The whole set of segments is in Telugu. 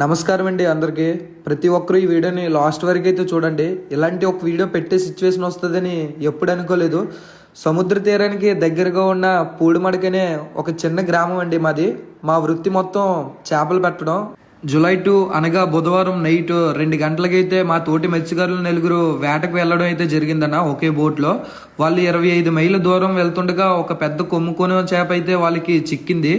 నమస్కారం అండి అందరికీ. ప్రతి ఒక్కరు ఈ వీడియోని లాస్ట్ వరకు అయితే చూడండి. ఇలాంటి ఒక వీడియో పెట్టే సిచ్యువేషన్ వస్తుందని ఎప్పుడు అనుకోలేదు. సముద్ర తీరానికి దగ్గరగా ఉన్న పూడిమడకనే ఒక చిన్న గ్రామం అండి మాది. మా వృత్తి మొత్తం చేపలు పెట్టడం. జూలై టూ అనగా బుధవారం నైట్ రెండు గంటలకైతే మా తోటి మత్స్యకారులు నలుగురు వేటకు వెళ్ళడం అయితే జరిగిందన్న ఒకే బోట్లో. వాళ్ళు ఇరవై ఐదు మైళ్ళ దూరం వెళ్తుండగా ఒక పెద్ద కొమ్ముకొని చేప అయితే వాళ్ళకి చిక్కింది.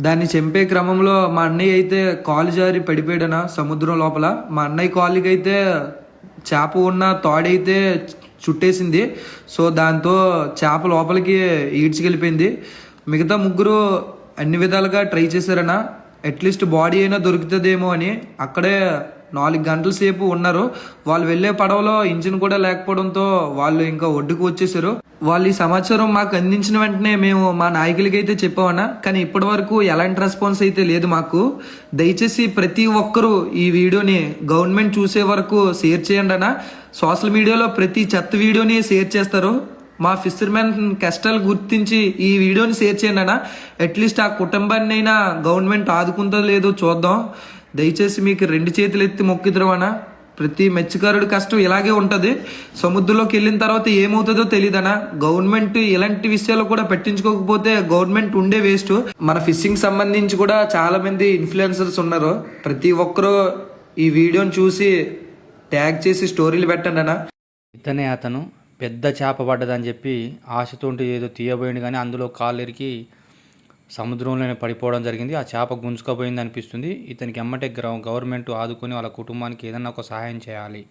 దాన్ని చంపే క్రమంలో మా అన్నయ్య అయితే కాలు జారి పడిపోయాడన సముద్రం లోపల. మా అన్నయ్య కాలుకి అయితే చేప ఉన్న తాడైతే చుట్టేసింది. సో దాంతో చేప లోపలికి ఈడ్చుకెళ్ళిపోయింది. మిగతా ముగ్గురు అన్ని విధాలుగా ట్రై చేశారన్న అట్లీస్ట్ బాడీ అయినా దొరుకుతుందేమో అని అక్కడే నాలుగు గంటల సేపు ఉన్నారు. వాళ్ళు వెళ్ళే పడవలో ఇంజిన్ కూడా లేకపోవడంతో వాళ్ళు ఇంకా ఒడ్డుకు వచ్చేసారు. వాళ్ళు ఈ సమాచారం మాకు అందించిన వెంటనే మేము మా నాయకులకి అయితే చెప్పామన్నా. కానీ ఇప్పటి వరకు ఎలాంటి రెస్పాన్స్ అయితే లేదు మాకు. దయచేసి ప్రతి ఒక్కరూ ఈ వీడియోని గవర్నమెంట్ చూసే వరకు షేర్ చేయండి అన్న. సోషల్ మీడియాలో ప్రతి చెత్త వీడియోని షేర్ చేస్తారు. మా ఫిషర్మెన్ కష్టాలు గుర్తించి ఈ వీడియోని షేర్ చేయండి అన్న. అట్లీస్ట్ ఆ కుటుంబాన్ని అయినా గవర్నమెంట్ ఆదుకుందో లేదో చూద్దాం. దయచేసి మీకు రెండు చేతులు ఎత్తి మొక్కిద్రవనా ప్రతి మత్స్యకారుడి కష్టం ఇలాగే ఉంటుంది. సముద్రంలోకి వెళ్ళిన తర్వాత ఏమవుతుందో తెలియదనా గవర్నమెంట్ ఇలాంటి విషయాలు కూడా పట్టించుకోకపోతే గవర్నమెంట్ ఉండే వేస్ట్. మన ఫిషింగ్ సంబంధించి కూడా చాలా మంది ఇన్ఫ్లుయెన్సర్స్ ఉన్నారు. ప్రతి ఒక్కరూ ఈ వీడియోని చూసి ట్యాగ్ చేసి స్టోరీలు పెట్టండి అన్న ఇతనే అతను. పెద్ద చేప పడ్డదని చెప్పి ఆశతోటి ఏదో తీయబోయింది కానీ అందులో కాళ్ళెరికి సముద్రంలోనే పడిపోవడం జరిగింది. ఆ చేప గుంజుకపోయింది అనిపిస్తుంది ఇతనికి ఎమ్మటే గ్రౌ గవర్నమెంట్ ఆదుకొని వాళ్ళ కుటుంబానికి ఏదన్నా ఒక సహాయం చేయాలి.